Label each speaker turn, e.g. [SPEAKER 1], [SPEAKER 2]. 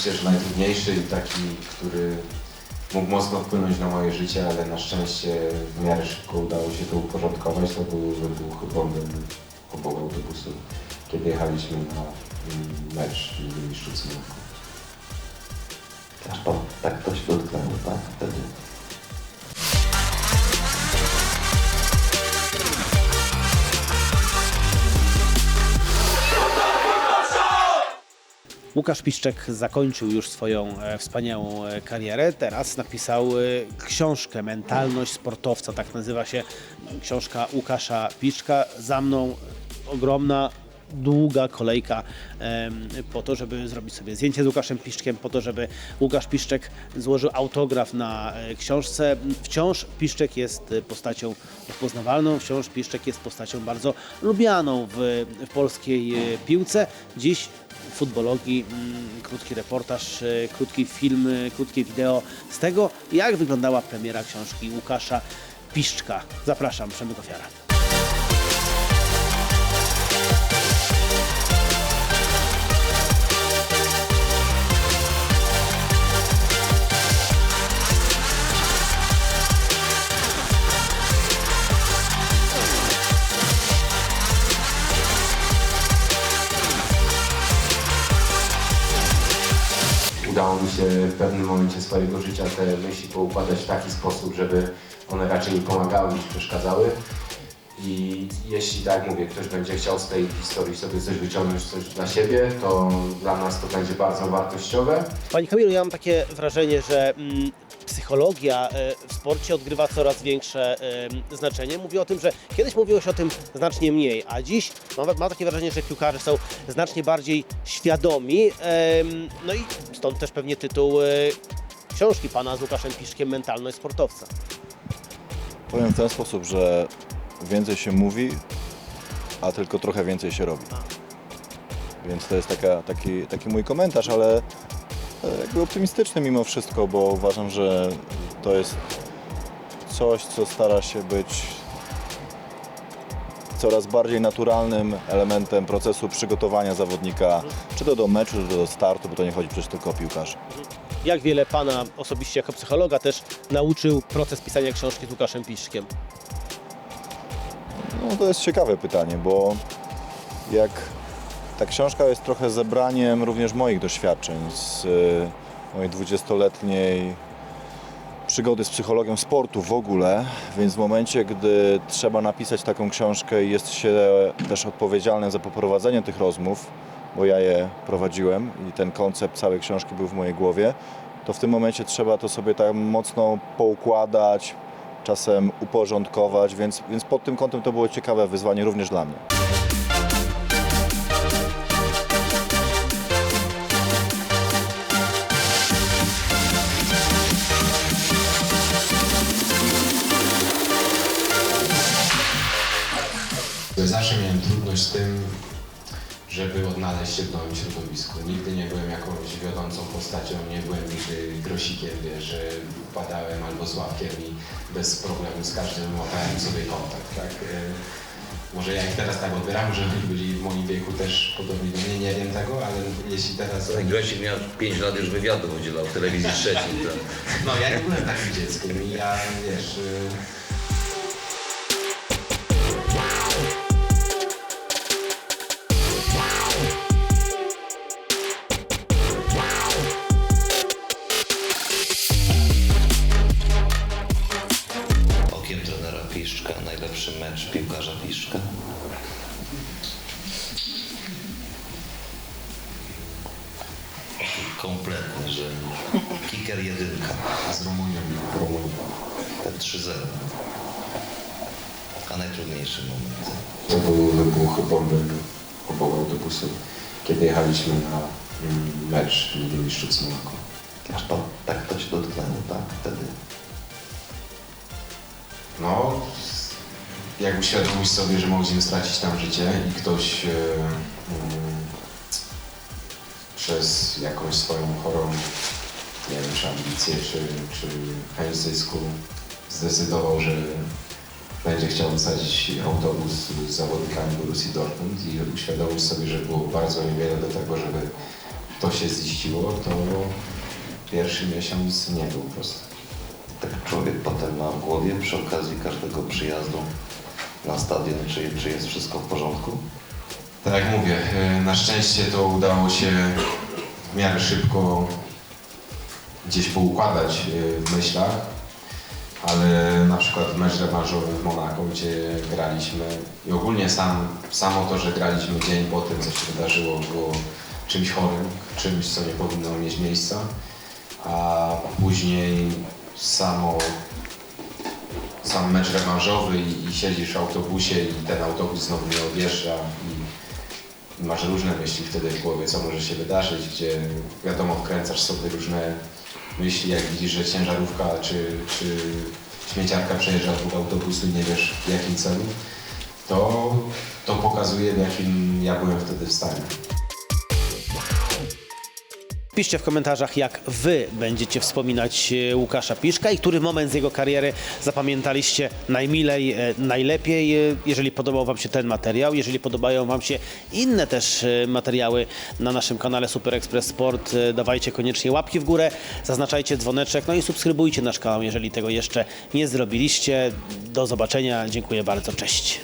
[SPEAKER 1] myślę, że najtrudniejszy i taki, który mógł mocno wpłynąć na moje życie, ale na szczęście w miarę szybko udało się to uporządkować, to był wybuch bomby obok autobusu, kiedy jechaliśmy na mecz Mistrzów Monaco.
[SPEAKER 2] Aż to, tak to się dotknęło, tak, wtedy.
[SPEAKER 3] Łukasz Piszczek zakończył już swoją e, wspaniałą e, karierę. Teraz napisał e, książkę Mentalność sportowca, tak nazywa się książka Łukasza Piszczka. Za mną ogromna, długa kolejka po to, żeby zrobić sobie zdjęcie z Łukaszem Piszczkiem, po to, żeby Łukasz Piszczek złożył autograf na e, książce. Wciąż Piszczek jest e, postacią rozpoznawalną, wciąż Piszczek jest postacią bardzo lubianą w, w polskiej e, piłce. Dziś futbologii, mm, krótki reportaż, krótki film, krótkie wideo z tego, jak wyglądała premiera książki Łukasza Piszczka. Zapraszam, Przemyk Ofiara.
[SPEAKER 1] Udało mi się w pewnym momencie swojego życia te myśli poukładać w taki sposób, żeby one raczej mi pomagały niż przeszkadzały. I jeśli tak mówię, ktoś będzie chciał z tej historii sobie coś wyciągnąć, coś dla siebie, to dla nas to będzie bardzo wartościowe.
[SPEAKER 3] Pani Kamilu, ja mam takie wrażenie, że mm, psychologia e, w sporcie odgrywa coraz większe e, znaczenie. Mówię o tym, że kiedyś mówiło się o tym znacznie mniej, a dziś mam, mam takie wrażenie, że piłkarze są znacznie bardziej świadomi. em, no i stąd też pewnie tytuł e, książki pana z Łukaszem Piszkiem Mentalność sportowca.
[SPEAKER 4] Powiem w ten sposób, że więcej się mówi, a tylko trochę więcej się robi. Więc to jest taka, taki, taki mój komentarz, ale e, jakby optymistyczny mimo wszystko, bo uważam, że to jest coś, co stara się być coraz bardziej naturalnym elementem procesu przygotowania zawodnika, czy to do meczu, czy to do startu, bo to nie chodzi przecież tylko o piłkarzy.
[SPEAKER 3] Jak wiele pana osobiście jako psychologa też nauczył proces pisania książki z Łukaszem Piszkiem?
[SPEAKER 4] No to jest ciekawe pytanie, bo jak ta książka jest trochę zebraniem również moich doświadczeń z y, mojej 20-letniej przygody z psychologią sportu w ogóle, więc w momencie, gdy trzeba napisać taką książkę i jest się też odpowiedzialnym za poprowadzenie tych rozmów, bo ja je prowadziłem i ten koncept całej książki był w mojej głowie, to w tym momencie trzeba to sobie tak mocno poukładać, czasem uporządkować, więc, więc pod tym kątem to było ciekawe wyzwanie również dla mnie.
[SPEAKER 1] Zawsze miałem trudność z tym, żeby odnaleźć się w nowym środowisku. Nigdy nie byłem jakąś wiodącą postacią, nie byłem nigdy grosikiem, wiesz, że wpadałem albo Sławkiem i bez problemu z każdym łapałem sobie kontakt, tak? E, Może ja ich teraz tak odbieram, że oni byli w moim wieku też podobni do mnie, nie wiem tego, ale jeśli teraz...
[SPEAKER 5] Grzesik miał 5 lat już wywiadów udzielał w telewizji trzeciej. To...
[SPEAKER 1] No ja nie byłem takim dzieckiem i ja, wiesz...
[SPEAKER 5] Kompletny, że kicker jedynka,
[SPEAKER 1] z Rumunią, Rumunią.
[SPEAKER 5] ten 3-0. A najtrudniejszy moment.
[SPEAKER 1] To był wybuch bomby obok autobusu, kiedy jechaliśmy na mecz Ligi Mistrzów z Monaco.
[SPEAKER 2] Aż to, tak to się dotknęło, tak, wtedy.
[SPEAKER 1] No, jak uświadomić sobie, że możemy stracić tam życie i ktoś e, mm, przez jakąś swoją chorą, nie wiem, czy ambicję, czy, czy chęć zysku zdecydował, że będzie chciał wysadzić autobus z zawodnikami Borussii Dortmund i uświadomić sobie, że było bardzo niewiele do tego, żeby to się ziściło, to pierwszy miesiąc nie był prosty.
[SPEAKER 5] Tak człowiek potem ma w głowie przy okazji każdego przyjazdu na stadion, czy, czy jest wszystko w porządku.
[SPEAKER 1] Tak jak mówię, y, na szczęście to udało się w miarę szybko gdzieś poukładać y, w myślach, ale na przykład mecz rewanżowy w Monako, gdzie graliśmy i ogólnie sam, samo to, że graliśmy dzień po tym, co się wydarzyło, było czymś chorym, czymś, co nie powinno mieć miejsca, a później samo sam mecz rewanżowy i, i siedzisz w autobusie i ten autobus znowu nie odjeżdża i masz różne myśli wtedy w głowie, co może się wydarzyć, gdzie wiadomo wkręcasz sobie różne myśli, jak widzisz, że ciężarówka czy, czy śmieciarka przejeżdża obok autobusu i nie wiesz w jakim celu, to, to pokazuje w jakim ja byłem wtedy w stanie.
[SPEAKER 3] Piszcie w komentarzach, jak wy będziecie wspominać e, Łukasza Piszka i który moment z jego kariery zapamiętaliście najmilej, e, najlepiej. E, Jeżeli podobał wam się ten materiał, jeżeli podobają wam się inne też materiały na naszym kanale Super Express Sport, dawajcie koniecznie łapki w górę, zaznaczajcie dzwoneczek, no i subskrybujcie nasz kanał, jeżeli tego jeszcze nie zrobiliście. Do zobaczenia, dziękuję bardzo, cześć.